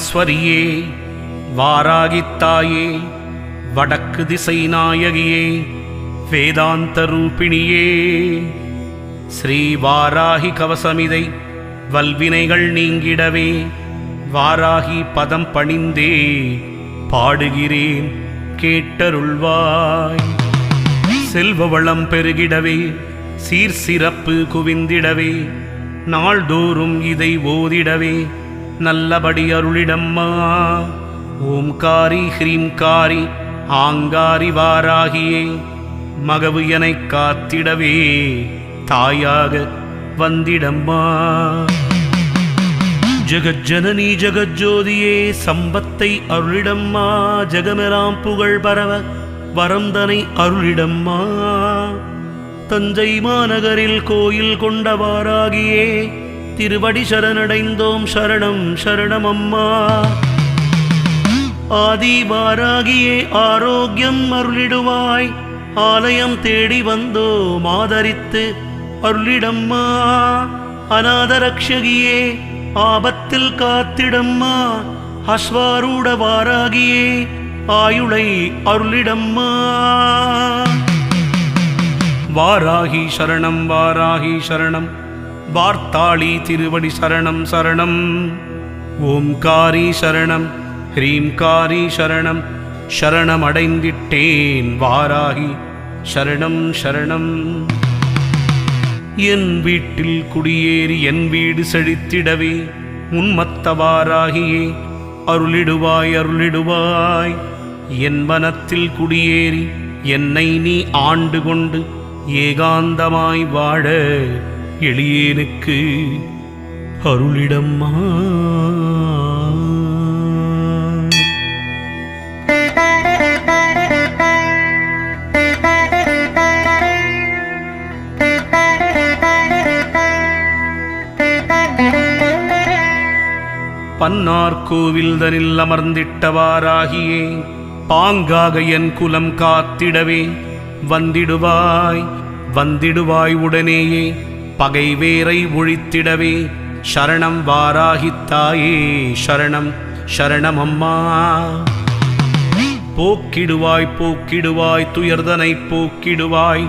வார்த்தாளி வாராகித்தாயே வடக்கு திசை நாயகியே வேதாந்த ரூபிணியே. ஸ்ரீ வாராகி கவசமிதை வல்வினைகள் நீங்கிடவே வாராகி பதம் பணிந்தே பாடுகிறேன் கேட்டருள்வாய். செல்வ வளம் பெருகிடவே சீர் சிறப்பு குவிந்திடவே நாள்தோறும் இதை ஓதிடவே நல்லபடி அருளிடம்மா. ஓம்காரி ஹ்ரீம்காரி ஆங்காரி வாராகியே. மகவு எனைக் காத்திடவே தாயாக வந்திடம்மா. ஜெகஜனனி ஜெகஜோதியே சம்பத்தை அருளிடம்மா. ஜெகமெலாம் புகழ் பரவ வரந்தனை அருளிடம்மா. தஞ்சை மாநகரில் கோயில் கொண்டவாராகியே திருவடி சரணடைந்தோம் சரணம் சரணம் அம்மா ஆதிவாராகியே ஆரோக்கியம் அருளிடுவாய். ஆலயம் தேடி வந்தோம் ஆதரித்து அருளிடம்மா. அநாதரக்ஷகியே ஆபத்தில் காத்திடம்மா. அஸ்வாரூட வாராகியே ஆயுளை அருளிடம்மா. வாராகி சரணம் வாராகி சரணம். வார்த்தாளி திருவடி சரணம் சரணம். ஓம்காரி சரணம் ஹ்ரீம்காரி சரணம் சரணமடைந்திட்டேன் வாராகி சரணம் சரணம். என் வீட்டில் குடியேறி என் வீடு செழித்திடவே உன்மத்தவாராகியே அருளிடுவாய் அருளிடுவாய். என் மனத்தில் குடியேறி என்னை நீ ஆண்டு கொண்டு ஏகாந்தமாய் வாழ எளியேனுக்கு அருளிடம்மா. பன்னார் கோவில் தனில் அமர்ந்திட்டவாராகியே பாங்காக என் குலம் காத்திடவே வந்திடுவாய் வந்திடுவாய் உடனேயே. பகை வேரை ஒழித்திடவே சரணம் வாராகித்தாயே சரணம் சரணம் அம்மா போக்கிடுவாய் போக்கிடுவாய் துயர்தனை போக்கிடுவாய்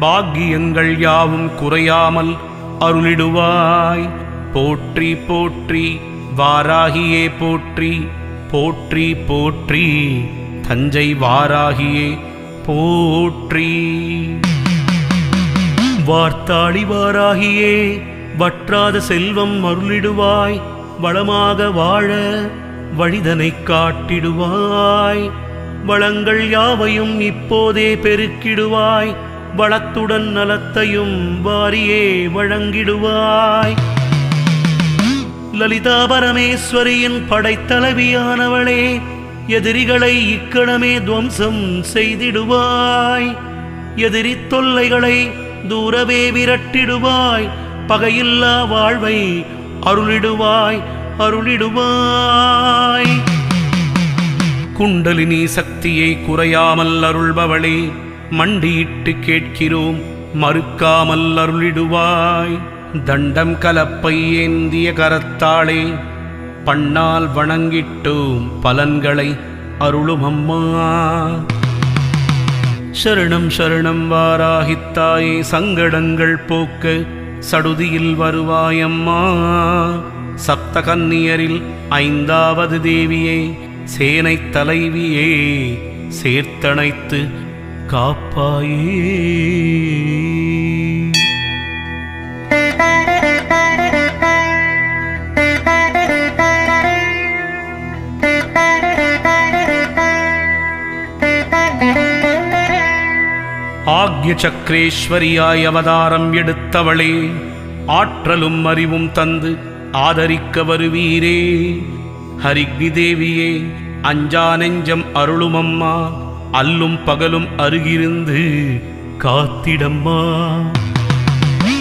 பாக்கியங்கள் யாவும் குறையாமல் அருளிடுவாய். போற்றி போற்றி வாராகியே போற்றி போற்றி போற்றி தஞ்சை வாராகியே போற்றி. வார்த்தாளி வாராகியே வற்றாத செல்வம் அருளிடுவாய். வளமாக வாழ வழிதனைக் காட்டிடுவாய். வளங்கள் யாவையும் இப்போதே பெருக்கிடுவாய். வளத்துடன் நலத்தையும் வாரியே வழங்கிடுவாய். லலிதா பரமேஸ்வரியின் படைத்தலைவியானவளே எதிரிகளை இக்கணமே துவம்சம் செய்திடுவாய். எதிரி தொல்லைகளை தூரவே விரட்டிடுவாய் பகையில்லா வாழ்வை அருளிடுவாய் அருளிடுவாய். குண்டலினி சக்தியை குறையாமல் அருள்பவளே மண்டியிட்டு கேட்கிறோம் மறுக்காமல் அருளிடுவாய். தண்டம் கலப்பை ஏந்திய கரத்தாளே பண்ணால் வணங்கிட்டோம் பலன்களை அருளும் அம்மா. சரணம் சரணம் வாராகித்தாயே சங்கடங்கள் போக்க சடுதியில் வருவாயம்மா. சப்த கன்னியரில் ஐந்தாவது தேவியே சேனை தலைவியே சேர்த்தணைத்து காப்பாயே. ஆக்ய சக்கரேஸ்வரியாய் அவதாரம் எடுத்தவளே ஆற்றலும் அறிவும் தந்து ஆதரிக்க வருவீரே. ஹரிக்னி தேவியே அஞ்சா நெஞ்சம் அருளுமம்மா அல்லும் பகலும் அருகிருந்து காத்திடம்மா.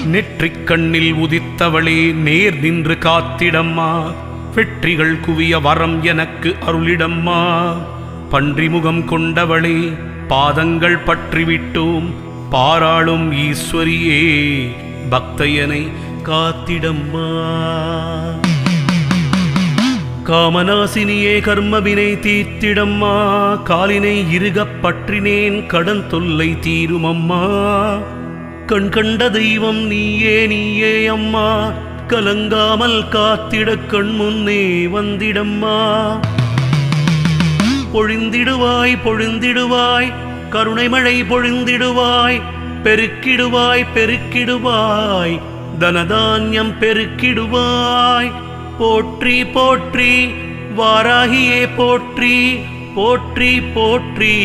நெற்றிக் கண்ணில் உதித்தவளே நேர் நின்று காத்திடம்மா வெற்றிகள் குவிய வரம் எனக்கு அருளிடம்மா. பன்றிமுகம் கொண்டவளே பாதங்கள் பற்றிவிட்டோம். பாராளும் ஈஸ்வரியே பக்தையனை காத்திடம்மா. காமநாசினியே கர்மவினை தீர்த்திடம்மா. காலினை இருகப் பற்றினேன் கடன் தொல்லை தீருமம்மா. கண் கண்ட தெய்வம் நீயே நீயே அம்மா. கலங்காமல் காத்திட கண் முன்னே வந்திடம்மா. பொழிந்திடுவாய் பொழிந்திடுவாய். கருணை மழை பொழிந்திடுவாய் பெருக்கிடுவாய் பெருக்கிடுவாய். தனதான்யம் பெருக்கிடுவாய். போற்றி போற்றி வாராகியே போற்றி போற்றி போற்றி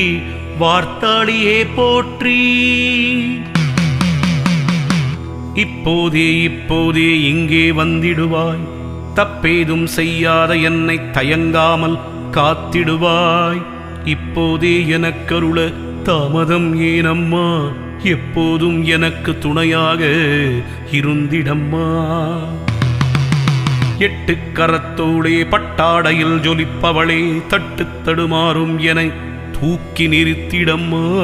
வார்த்தாளியே போற்றி. இப்போதே இப்போதே இங்கே வந்திடுவாய். தப்பேதும் செய்யாத என்னை தயங்காமல் காத்திடுவாய். இப்போதே எனக்கருள தாமதம் ஏனம்மா. எப்போதும் எனக்கு துணையாக இருந்திடம்மா. எட்டு கரத்தோடே பட்டாடையில் ஜொலிப்பவளே தட்டு தடுமாறும் என தூக்கி நிறுத்திடம்மா.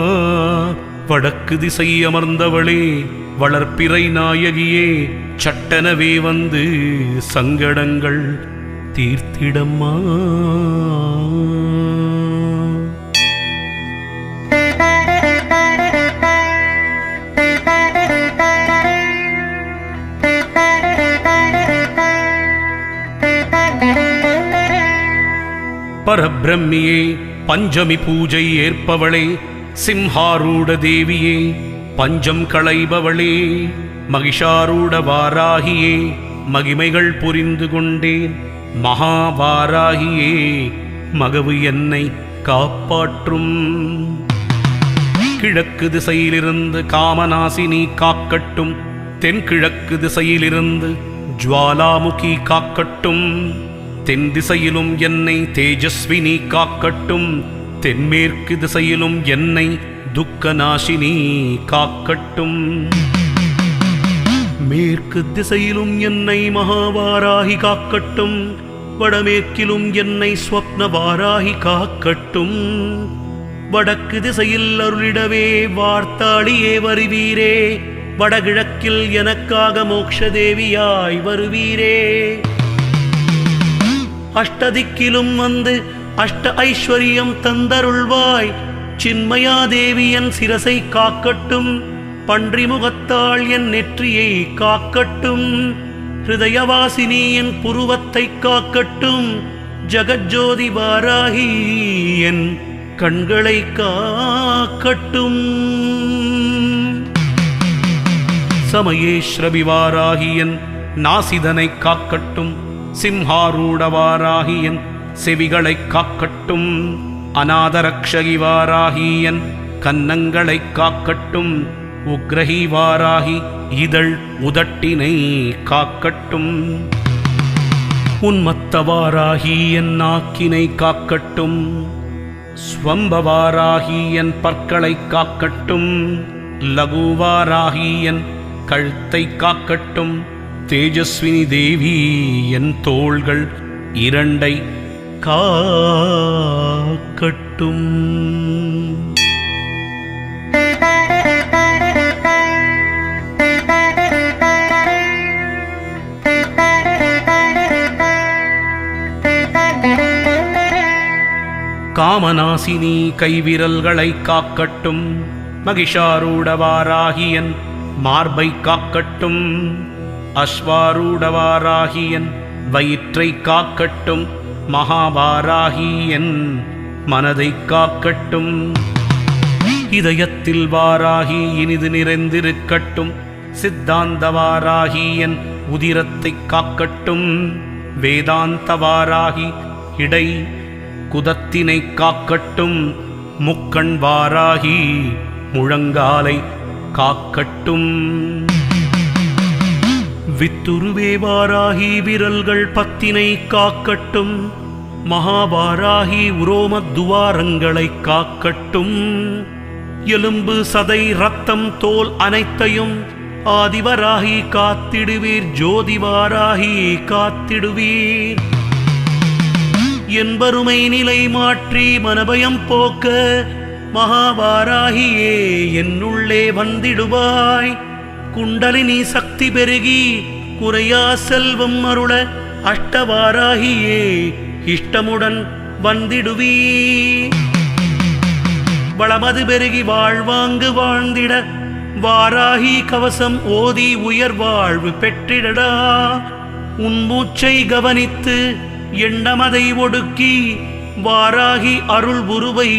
வடக்கு திசை அமர்ந்தவளே வளர்ப்பிறை நாயகியே சட்டனவே வந்து சங்கடங்கள் தீர்த்திடம்மா. பரபிரம்மியே பஞ்சமி பூஜை ஏற்பவளே சிம்ஹாரூட தேவியே பஞ்சம் களைபவளே மகிஷாரூட வாராகியே மகிமைகள் புரிந்து கொண்டேன். மகாவாராகியே மகவு என்னை காப்பாற்றும். கிழக்கு திசையிலிருந்து காமநாசினி காக்கட்டும் தென்கிழக்கு திசையிலிருந்து ஜுவாலாமுகி காக்கட்டும் தென் திசையிலும் என்னை தேஜஸ்வினி காக்கட்டும் தென்மேற்கு திசையிலும் என்னை துக்கநாசினி காக்கட்டும். மேற்கு திசையிலும் என்னை மகாவாராகி காக்கட்டும் வடமேற்கிலும் என்னை ஸ்வப்னவாராகி காக்கட்டும். வடக்கு திசையில் அருளிடவே வார்த்தாளியே வருவீரே வடகிழக்கில் எனக்காக மோக்ஷதேவியாய் வருவீரே. அஷ்டதிக்கிலும் வந்து அஷ்ட ஐஸ்வர்யம் தந்தருள்வாய் சின்மயா தேவி என் சிரசை காக்கட்டும். பன்றி முகத்தாள் என் நெற்றியை காக்கட்டும். ஹிருதயவாசினி என் புருவத்தை காக்கட்டும். ஜகஜோதி வாராகி என் கண்களை காக்கட்டும். சமயேஸ்ரபிவாராகியன் நாசிதனை காக்கட்டும். சிம்ஹாரூடவாராகியன் செவிகளை காக்கட்டும். அநாதரக்ஷகிவாராகியன் கன்னங்களை காக்கட்டும். உக்ரஹிவாராகி இதழ் உதட்டினை காக்கட்டும். உன்மத்தவாராகி என் நாக்கினை காக்கட்டும். ஸ்வம்பவாராகி என் பற்களை காக்கட்டும். லகுவாராகி என் கழுத்தை காக்கட்டும். தேஜஸ்வினி தேவி என் தோள்கள் இரண்டை காக்கட்டும். காமநாசினி கைவிரல்களை காக்கட்டும். மகிஷாரூடவாராகியன் மார்பை காக்கட்டும். அஸ்வாரூடவாராகியன் வயிற்றை காக்கட்டும். மகாவாராகியன் மனதை காக்கட்டும். இதயத்தில் வாராகி இனிது நிறைந்திருக்கட்டும். சித்தாந்தவாராகியன் உதிரத்தை காக்கட்டும். வேதாந்தவாராகி இடை குதத்தினை காக்கட்டும் முக்கண் வாராகி முழங்காலை காக்கட்டும். வித்துருவே வாராகி விரல்கள் பத்தினை காக்கட்டும் மகாபாராகி உரோமத்வாரங்களை காக்கட்டும். எலும்பு சதை ரத்தம் தோல் அனைத்தையும் ஆதிவராகி காத்திடுவீர் ஜோதிவாராகி காத்திடுவீர். என் வறுமை நிலை மாற்றி மனபயம் போக்க மகாவாராகியே என்னுள்ளே வந்திடுவாய். குண்டலினி சக்தி பெருகி குறையா செல்வம் அருள அஷ்டவாராகியே இஷ்டமுடன் வந்திடுவீ. வளமது பெருகி வாழ்வாங்கு வாழ்ந்திட வாராகி கவசம் ஓதி உயர் வாழ்வு பெற்றிடடா. உன் மூச்சை கவனித்து எண்ணமதை ஒடுக்கி வாராகி அருள் உருவை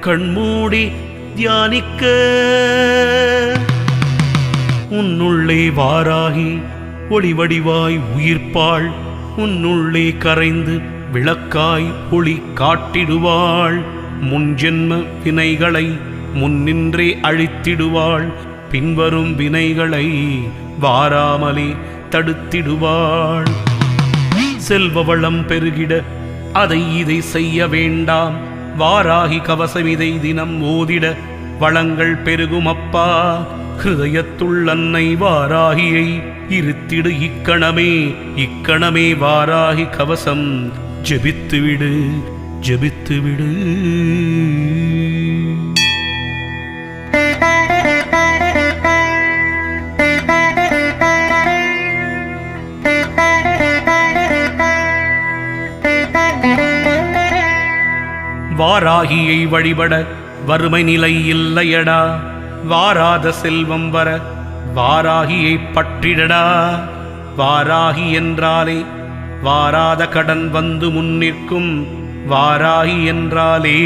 கண்மூடி தியானிக்க. உன்னுள்ளே வாராகி ஒளிவடிவாய் உயிர்ப்பாள். உன்னுள்ளே கரைந்து விளக்காய் ஒளி காட்டிடுவாள். முன்ஜென்ம வினைகளை முன்னின்றே அழித்திடுவாள். பின்வரும் வினைகளை வாராமலே தடுத்திடுவாள். செல்வ வளம் பெருகிட அதை இதை செய்ய வேண்டாம். வாராகி கவசம் இதை தினம் ஓதிட வளங்கள் பெருகும் அப்பா. ஹிருதயத்துள் அன்னை வாராகியை இருத்திடு இக்கணமே இக்கணமே வாராகி கவசம். ஜபித்துவிடு ஜெபித்துவிடு. வாராகியை வழிபட வறுமை நிலை இல்லையடா. வாராத செல்வம் வர வாராகியை பற்றிடடா. வாராகி என்றாலே வாராத கடன் வந்து முன்னிற்கும் வாராகி என்றாலே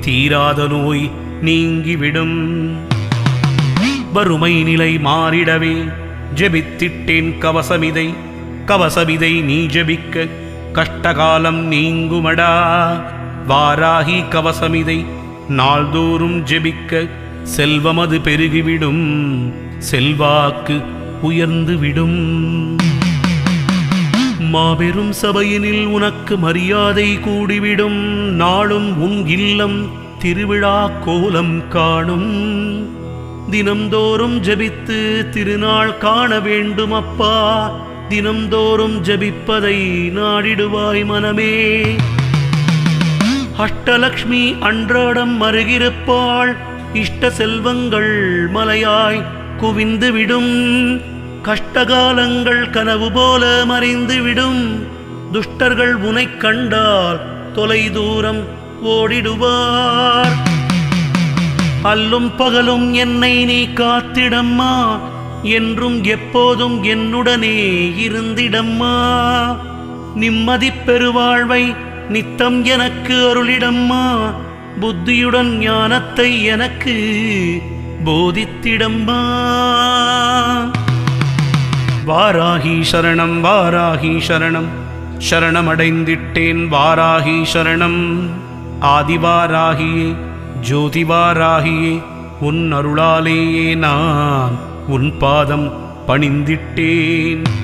தீராத நோய் நீங்கிவிடும். வறுமை நிலை மாறிடவே ஜெபித்திட்டேன் கவசமிதை. கவசமிதை நீ ஜெபிக்க கஷ்டகாலம் நீங்குமடா. வாராகி கவசமிதை நாள்தோறும் ஜெபிக்க செல்வமது பெருகிவிடும். செல்வாக்கு உயர்ந்துவிடும் மாபெரும் சபையினில் உனக்கு மரியாதை கூடிவிடும். நாளும் உன் இல்லம் திருவிழா கோலம் காணும். தினம்தோறும் ஜெபித்து திருநாள் காண வேண்டும் அப்பா. தினம்தோறும் ஜெபிப்பதை நாடிடுவாய் மனமே. அஷ்டலக்ஷ்மி அன்றாடம் அருகிருப்பாள். இஷ்ட செல்வங்கள் மலையாய் குவிந்துவிடும். கஷ்டகாலங்கள் கனவு போல மறைந்துவிடும். துஷ்டர்கள் உனைக் கண்டால் தொலை தூரம் ஓடிடுவார். அல்லும் பகலும் என்னை நீ காத்திடம்மா. என்றும் எப்போதும் என்னுடனே இருந்திடம்மா. நிம்மதி பெருவாழ்வை நித்தம் எனக்கு அருளிடம்மா புத்தியுடன் ஞானத்தை எனக்கு போதித்திடம்மா. வாராகி சரணம் வாராகி சரணம் சரணமடைந்திட்டேன் வாராகி சரணம். ஆதிவாராகியே ஜோதிவாராகியே உன் அருளாலேயே நான் உன் பாதம் பணிந்திட்டேன்.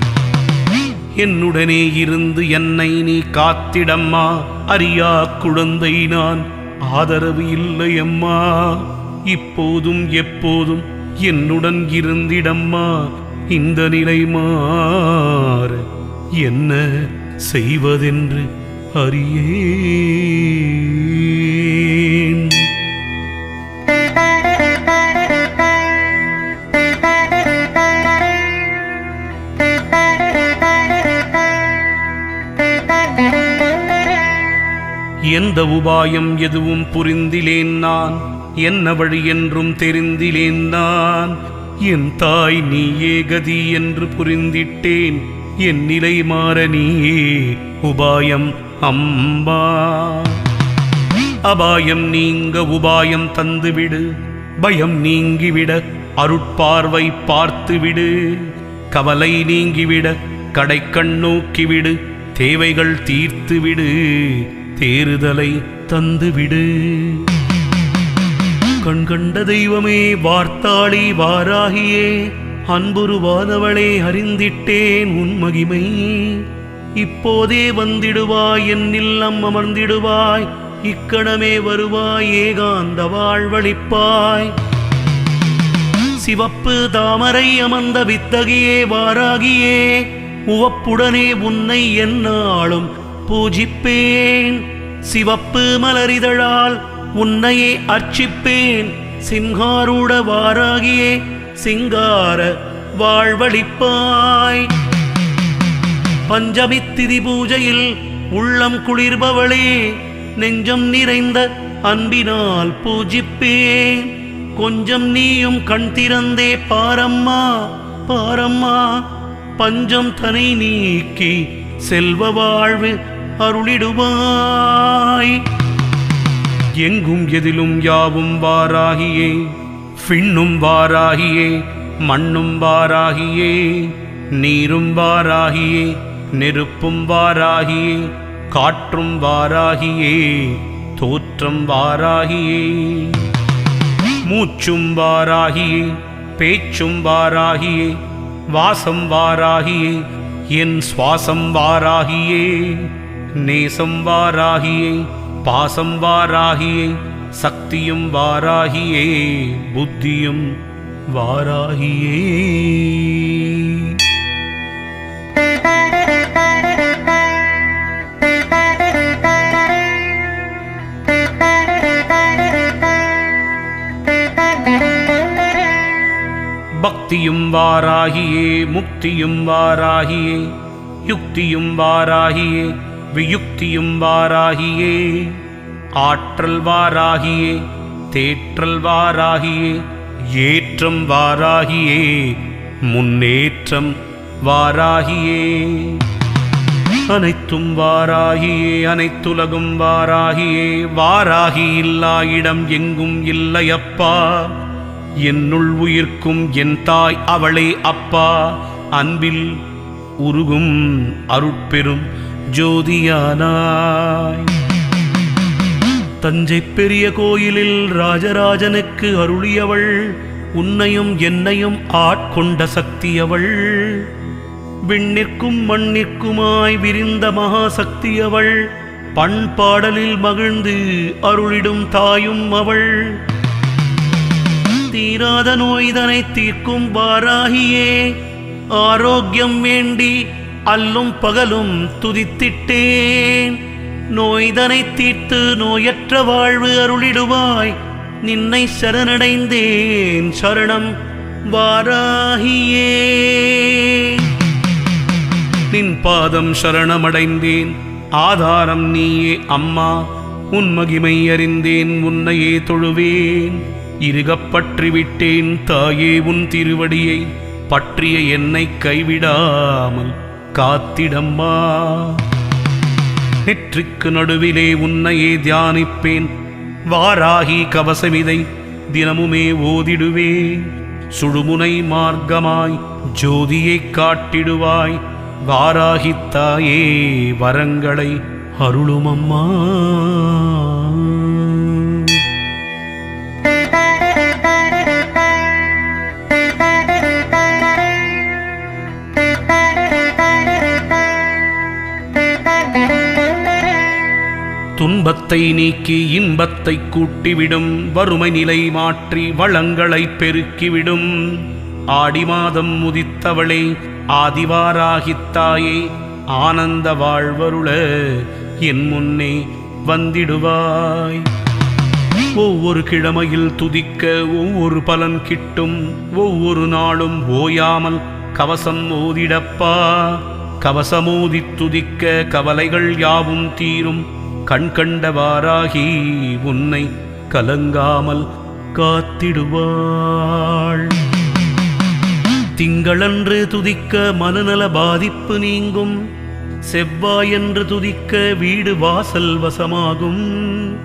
என்னுடனே இருந்து என்னை நீ காத்திடம்மா. அறியா குழந்தை நான். ஆதரவு இல்லை அம்மா. இப்போதும் எப்போதும் என்னுடன் இருந்திடம்மா. இந்த நிலை மாற என்ன செய்வதென்று அறியேன். எந்த உபாயம் எதுவும் புரிந்திலேன் நான்? என்ன வழி என்றும் தெரிந்திலேன் நான்? என் தாய் நீயே கதி என்று புரிந்திட்டேன். என் நிலை மாற நீயே உபாயம் அம்பா. அபாயம் நீங்க உபாயம் தந்துவிடு. பயம் நீங்கிவிட அருட்பார்வை பார்த்துவிடு. கவலை நீங்கிவிட கடைக்கண் நோக்கிவிடு. தேவைகள் தீர்த்துவிடு. தேறுதலை தந்துவிடு. கண்கண்ட தெய்வமே வார்த்தாளி வாராகியே அன்புருவாதவளே அறிந்திட்டேன் உன் மகிமை. இப்போதே வந்திடுவாய் என் இல்லம் அமர்ந்திடுவாய் இக்கணமே வருவாய் ஏகாந்த வாழ்வழிப்பாய் சிவப்பு தாமரை அமர்ந்த வித்தகியே வாராகியே உவப்புடனே உன்னை என்னாலும் பூஜிப்பேன். சிவப்பு மலரிதழால் உன்னையே அர்ச்சிப்பேன். சிங்காரூட வாராகியே சிங்கார வாழ்வழிப்பாய். பஞ்சமி திதி பூஜையில் உள்ளம் குளிர்பவளே நெஞ்சம் நிறைந்த அன்பினால் பூஜிப்பேன். கொஞ்சம் நீயும் கண் திறந்தே பாரம்மா பாரம்மா. பஞ்சம் தனை நீக்கி செல்வ வாழ்வு அருளிடுவாய். எங்கும் எதிலும் யாவும் வாராகியே பின்னும் வாராகியே மண்ணும் வாராகியே நீரும் வாராகியே நெருப்பும் வாராகியே காற்றும் வாராகியே தோற்றம் வாராகியே. மூச்சும் வாராகியே பேச்சும் வாராகியே வாசம் வாராகியே என் சுவாசம் வாராகியே. நேசம் வாராகியே பாசம் வாராகியே சக்தியும் வாராகியே புத்தியும் வாராகியே. பக்தியும் வாராகியே முக்தியும் வாராகியே யுக்தியும் வாராகியே வியுக்தியும் வாராகியே ஆற்றல் வாராகியே தேற்றல் வாராகியே ஏற்றம் வாராகியே முன்னேற்றம் வாராகியே. அனைத்தும் வாராகியே அனைத்துலகும் வாராகியே வாராகி இல்லா இடம் எங்கும் இல்லையப்பா என்னுள் உயிர்க்கும் என் தாய் அவளே அப்பா. அன்பில் உருகும் அருட்பெரும் ஜோதியானாய். தஞ்சை பெரிய கோயிலில் ராஜராஜனுக்கு அருளியவள் உன்னையும் என்னையும் ஆட்கொண்ட சக்தியவள். விண்ணிற்கும் மண்ணிற்குமாய் விரிந்த மகாசக்தியவள் பண்பாடலில் மகிழ்ந்து அருளிடும் தாயும் அவள். தீராத நோய்தனை தீர்க்கும் வாராகியே ஆரோக்கியம் வேண்டி அல்லும் பகலும் துதித்திட்டேன். நோய்தனை தீர்த்து நோயற்ற வாழ்வு அருளிடுவாய். நின்னை சரணடைந்தேன் சரணம் வாராகியே. நின் பாதம் சரணமடைந்தேன். ஆதாரம் நீயே அம்மா. உன் மகிமை அறிந்தேன் உன்னையே தொழுவேன். இருகப்பற்றி விட்டேன் தாயே உன் திருவடியை. பற்றிய என்னை கைவிடாமல் காத்திடம்மா. நெற்றிக்கு நடுவிலே உன்னையே தியானிப்பேன். வாராகி கவசமிதை தினமுமே ஓதிடுவேன். சுடுமுனை மார்க்கமாய் ஜோதியைக் காட்டிடுவாய். வாராகித்தாயே வரங்களை அருளுமம்மா. துன்பத்தை நீக்கி இன்பத்தை கூட்டிவிடும். வறுமை நிலை மாற்றி வளங்களை பெருக்கிவிடும். ஆடி மாதம் முதித்தவளே ஆதிவாராகித்தாயே ஆனந்த வாழ்வருள என் முன்னே வந்திடுவாய். ஒவ்வொரு கிழமையில் துதிக்க ஒவ்வொரு பலன் கிட்டும். ஒவ்வொரு நாளும் ஓயாமல் கவசம் ஓதிடப்பா கவசமோதி துதிக்க கவலைகள் யாவும் தீரும். கண் கண்டவாராகி உன்னை கலங்காமல் காத்திடுவாள். திங்களன்று துதிக்க மனநல பாதிப்பு நீங்கும். செவ்வாயன்று துதிக்க வீடு வாசல் வசமாகும்.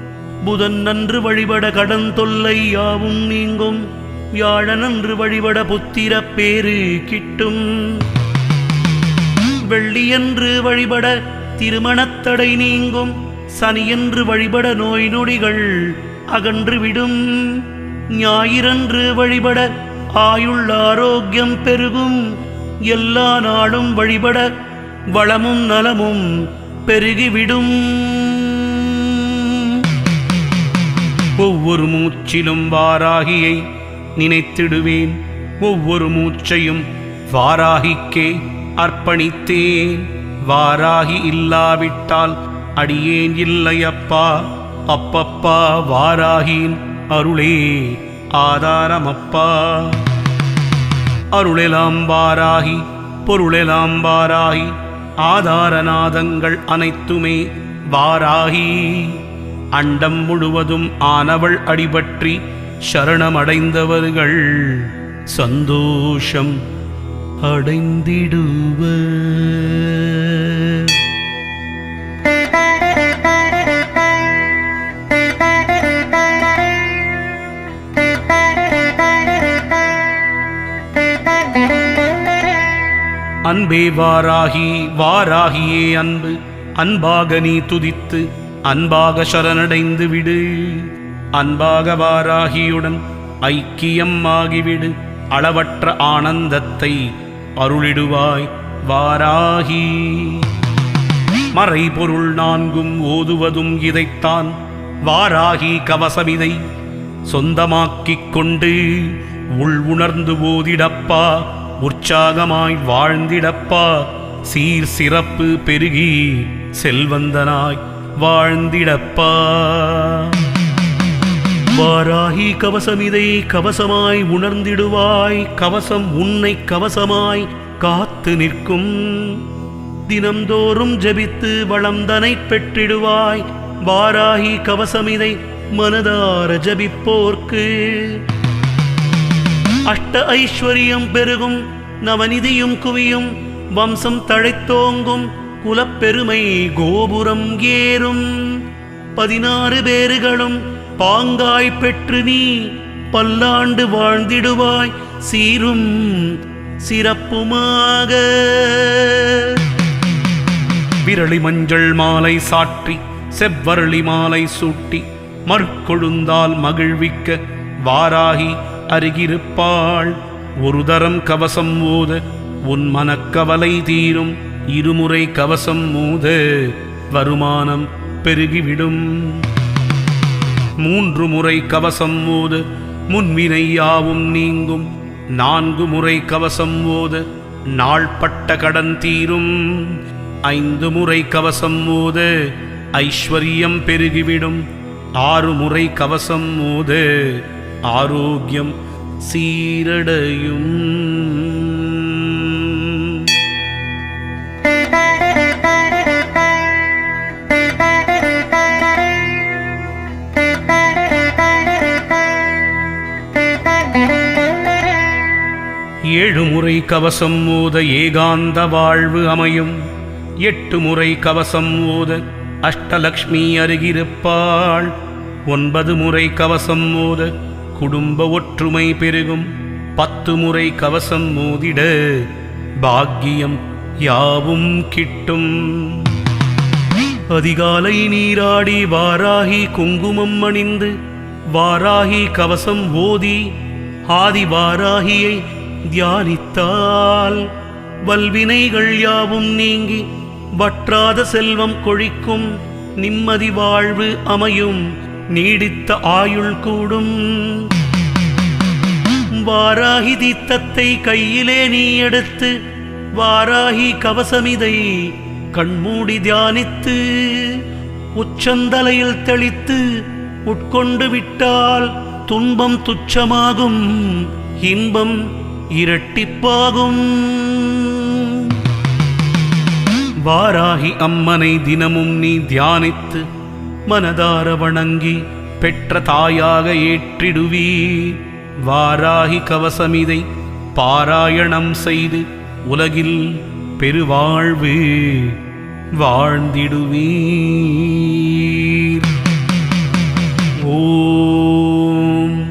புதன் நன்று வழிபட கடன் தொல்லை யாவும் நீங்கும். வியாழனன்று வழிபட புத்திர பேரு கிட்டும். வெள்ளியன்று வழிபட திருமணத்தடை நீங்கும். சனியன்று வழிபட நோய் நொடிகள் அகன்று விடும். ஞாயிறன்று வழிபட ஆயுள் ஆரோக்கியம் பெருகும். எல்லா நாளும் வழிபட வளமும் நலமும் பெருகிவிடும் ஒவ்வொரு மூச்சிலும் வாராகியை நினைத்திடுவேன். ஒவ்வொரு மூச்சையும் வாராகிக்கே அர்ப்பணித்தேன். வாராகி இல்லாவிட்டால் அடியேன் இல்லையப்பா அப்பப்பா வாராகின் அருளே ஆதாரமப்பா அருளெலாம் வாராகி பொருளெலாம் வாராகி ஆதாரநாதங்கள் அனைத்துமே வாராகி. அண்டம் முழுவதும் ஆனவள் அடிபற்றி சரணமடைந்தவர்கள் சந்தோஷம் அடைந்திடுவர். அன்பே வாராகி வாராகியே அன்பு. அன்பாக நீ துதித்து அன்பாக சரணடைந்து விடு. அன்பாக வாராகியுடன் ஐக்கியம் ஆகிவிடு. அளவற்ற ஆனந்தத்தை அருளிடுவாய் வாராகி. மறைபொருள் நான்கும் ஓதுவதும் இதைத்தான். வாராகி கவசமிதை சொந்தமாக்கிக் கொண்டு உள் உணர்ந்து ஓதிடப்பா. உற்சாகமாய் வாழ்ந்திடப்பா. சீர் சிறப்பு பெருகி செல்வந்தனாய் வாழ்ந்திடப்பா. வாராகி கவசமிதை கவசமாய் உணர்ந்திடுவாய். கவசம் உன்னை கவசமாய் காத்து நிற்கும். தினம்தோறும் ஜெபித்து வளம்தனை பெற்றிடுவாய். வாராகி கவசமிதை மனதார ஜபிப்போர்க்கு. அஷ்ட ஐஸ்வர்யம் பெருகும் நவநிதியும் குவியும் வம்சம் தழைத்தோங்கும் குலப்பெருமை கோபுரம் ஏறும். பதினாறு பேறுகளும் பாங்காய் பெற்று நீ பல்லாண்டு வாழ்ந்திடுவாய் சீரும் சிறப்புமாக. விரளி மஞ்சள் மாலை சாற்றி செவ்வரளி மாலை சூட்டி மற்கொழுந்தால் மகிழ்விக்க வாராகி அருகிருப்பாள். ஒரு தரம் கவசம் ஓத உன் மனக்கவலை தீரும். இருமுறை கவசம் மூத வருமானம் பெருகிவிடும். மூன்று முறை கவசம் ஓது முன்வினை யாவும் நீங்கும். நான்கு முறை கவசம் ஓது நாள்பட்ட கடன் தீரும். ஐந்து முறை கவசம் ஓத ஐஸ்வர்யம் பெருகிவிடும். ஆறு முறை கவசம் ஓத ஆரோக்கியம் சீரடையும். ஏழு முறை கவசம் ஓத ஏகாந்த வாழ்வு அமையும். எட்டு முறை கவசம் ஓத அஷ்டலக்ஷ்மி அருகிருப்பாள். ஒன்பது முறை கவசம் ஓத குடும்ப ஒற்றுமை பெருகும். பத்து முறை கவசம் மோதிட பாக்கியம் யாவும் கிட்டும். அதிகாலை நீராடி வாராகி குங்குமம் அணிந்து வாராகி கவசம் ஓதி ஆதி வாராகியை தியானித்தால் வல்வினைகள் யாவும் நீங்கி வற்றாத செல்வம் கொழிக்கும் நிம்மதி வாழ்வு அமையும். நீடித்த ஆயுள் கூடும். வாராகி தீத்தத்தை கையிலே நீ எடுத்து வாராகி கவசமிதை கண்மூடி தியானித்து உச்சந்தலையில் தெளித்து உட்கொண்டு விட்டால் துன்பம் துச்சமாகும் இன்பம் இரட்டிப்பாகும். வாராகி அம்மனை தினமும் நீ தியானித்து மனதார வணங்கி பெற்ற தாயாக ஏற்றிடுவீ வாராகி கவசமிதை பாராயணம் செய்து உலகில் பெருவாழ்வு வாழ்ந்திடுவீர். ஓம்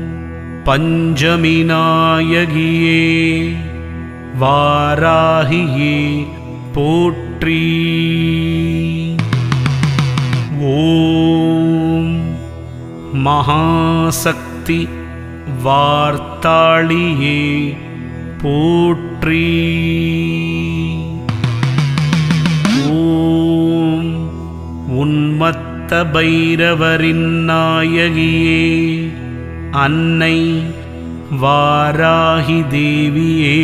பஞ்சமி நாயகியே வாராகியே போற்றி. ஓம் மகாசக்தி வார்த்தாளியே போற்றி. ஓம் உன்மத்த பைரவரின் நாயகியே அன்னை வாராகி தேவியே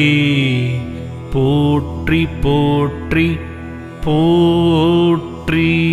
போற்றி போற்றி tree.